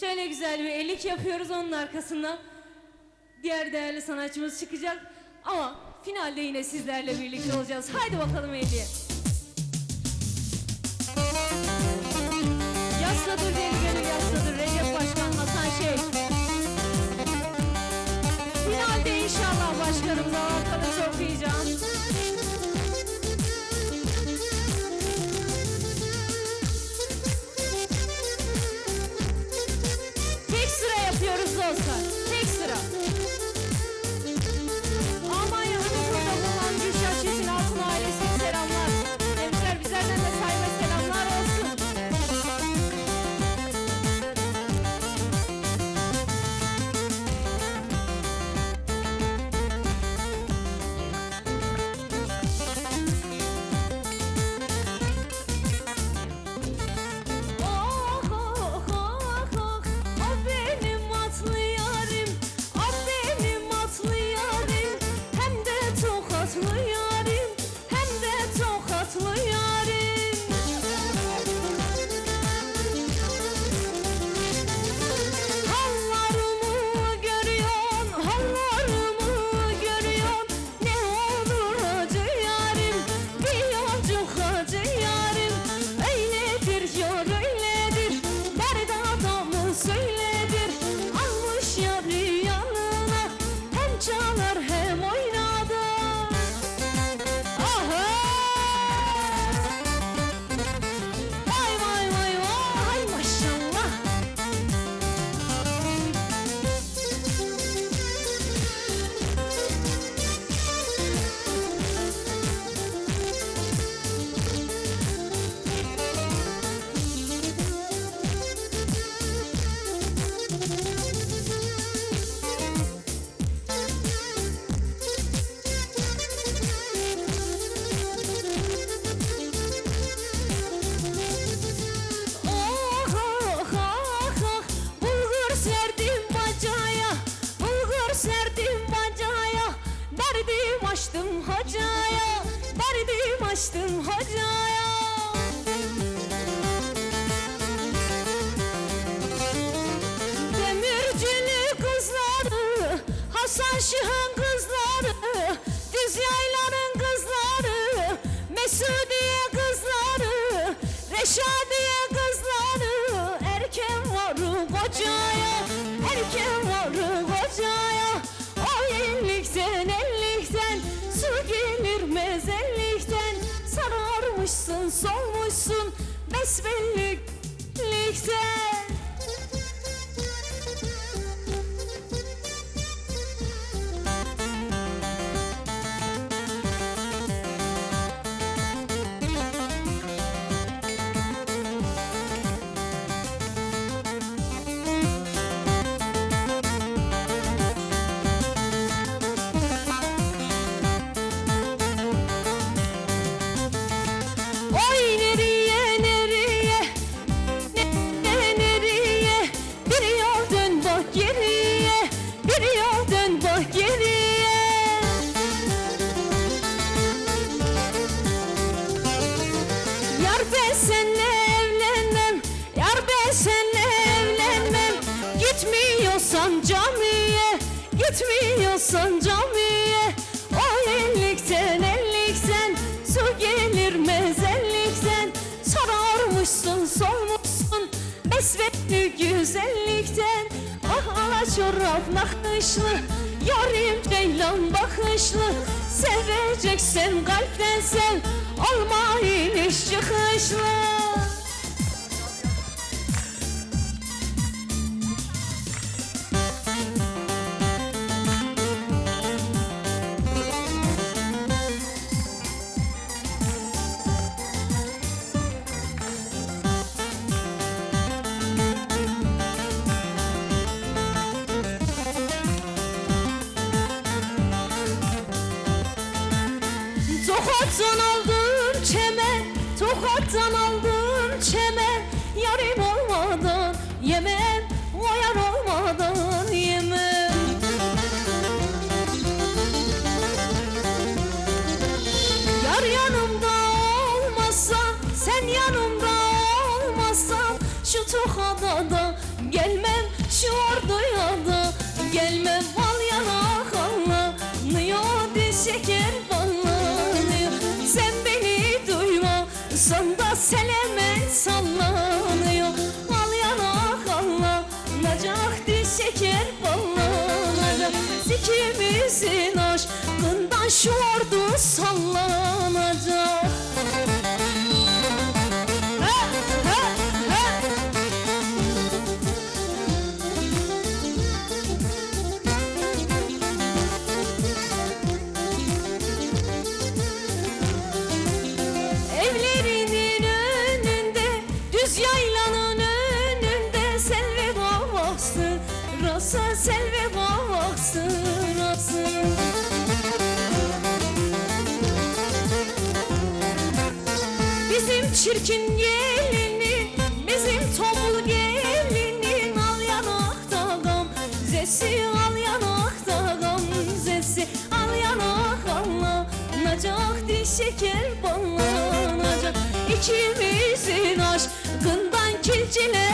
Şöyle güzel bir elik yapıyoruz onun arkasından. Diğer değerli sanatçımız çıkacak. Ama finalde yine sizlerle birlikte olacağız. Haydi bakalım Eli'ye. Yasladır deli Şıhan kızları Düz yayların kızları Mesudiye kızları Reşadiye kızları. Erken varı kocaya Erken varı kocaya? O ellikten ellikten Su gelir mezellikten. Sararmışsın solmuşsun Besbellikten Gitmiyorsan camiye O ellikten ellikten Su gelir mezellikten. Sararmışsın solmuşsun Besbetli güzellikten. Ah ala çorap nakışlı Yarim ceylan bakışlı. Seveceksen kalpten sev Olma iniş çıkışlı Tokattan aldım hemen sallanıyor. Al yanak ah allanacak dil şeker ballanacak. Zikrimizin aşkından şu ordu sallanıyor. olsa sel ve baksın atsın Bizim çirkin gelini, bizim tombul gelini Al yanakta gam. Zesi, al yanakta gam zesi Al yanak anlanacak, dil şeker banlanacak İkimizin aşkından kilcine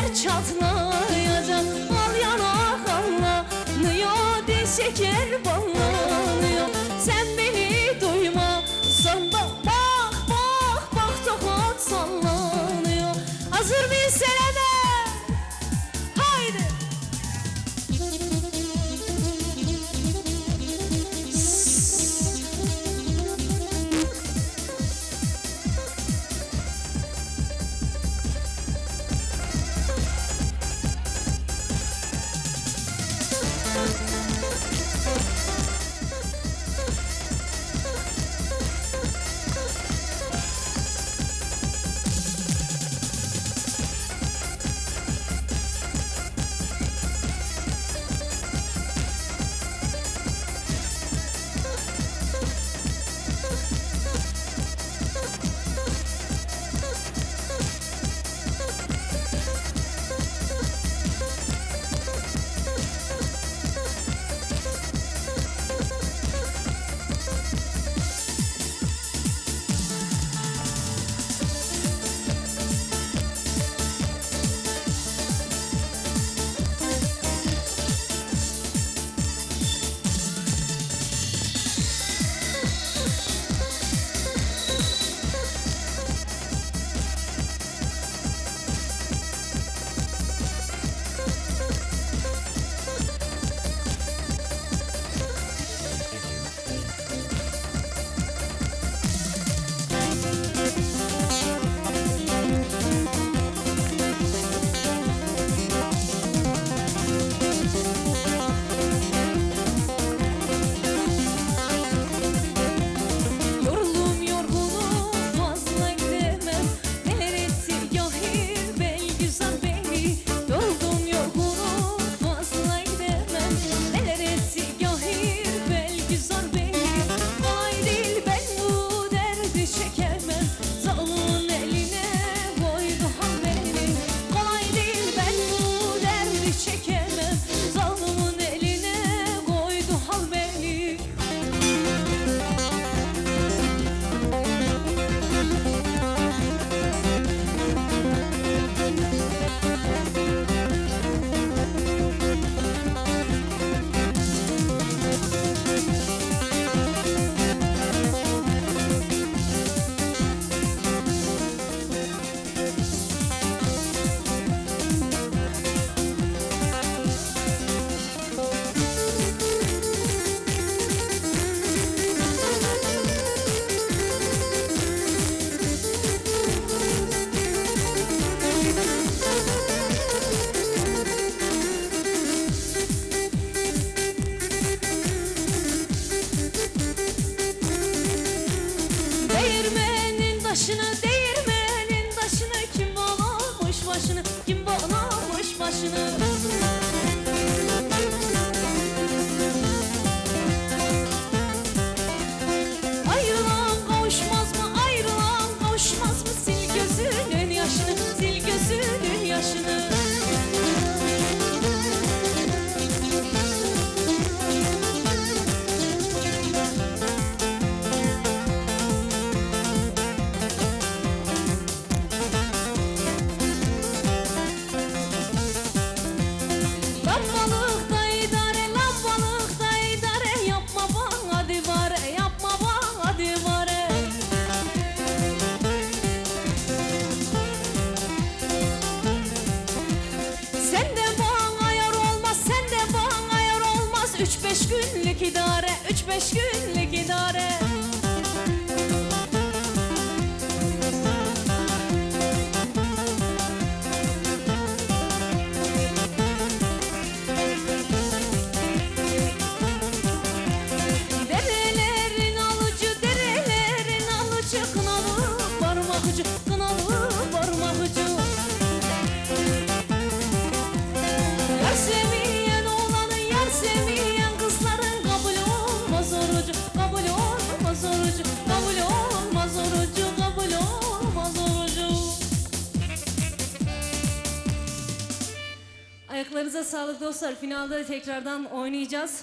Ayaklarınıza sağlık dostlar. Finalde tekrardan oynayacağız.